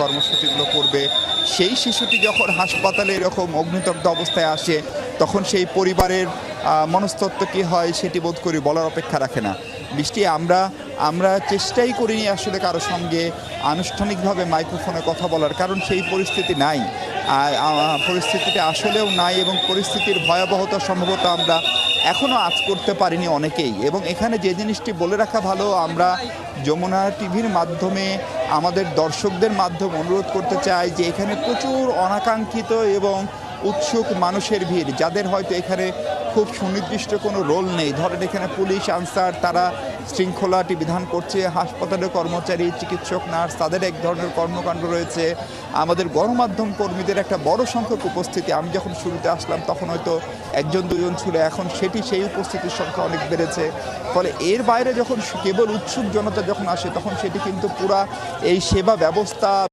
কর্মসূচিগুলো করবে। সেই শিশুটি যখন হাসপাতালে এরকম অগ্নিদগ্ধ অবস্থায় আসে, তখন সেই পরিবারের মনস্তত্ব কী হয় সেটি বোধ করি বলার অপেক্ষা রাখে না। বৃষ্টি আমরা আমরা চেষ্টাই করিনি আসলে কারও সঙ্গে আনুষ্ঠানিকভাবে মাইক্রোফোনে কথা বলার, কারণ সেই পরিস্থিতি নাই। পরিস্থিতিটা আসলেও নাই এবং পরিস্থিতির ভয়াবহতা সম্ভবত আমরা এখনও আজ করতে পারিনি অনেকেই। এবং এখানে যে জিনিসটি বলে রাখা ভালো, আমরা যমুনা টিভির মাধ্যমে আমাদের দর্শকদের মাধ্যমে অনুরোধ করতে চাই যে এখানে প্রচুর অনাকাঙ্ক্ষিত এবং উৎসুক মানুষের ভিড়, যাদের হয়তো এখানে খুব সুনির্দিষ্ট কোনো রোল নেই। ধরেন এখানে পুলিশ, আনসার, তারা শৃঙ্খলাটি বিধান করছে। হাসপাতালের কর্মচারী, চিকিৎসক, নার্স, তাদের এক ধরনের কর্মকাণ্ড রয়েছে। আমাদের গণমাধ্যম কর্মীদের একটা বড় সংখ্যক উপস্থিতি। আমি যখন শুরুতে আসলাম, তখন হয়তো একজন, দুজন ছিল। এখন সেটি সেই উপস্থিতির সংখ্যা অনেক বেড়েছে। ফলে এর বাইরে যখন কেবল উৎসুক জনতা যখন আসে, তখন সেটি কিন্তু পুরা এই সেবা ব্যবস্থা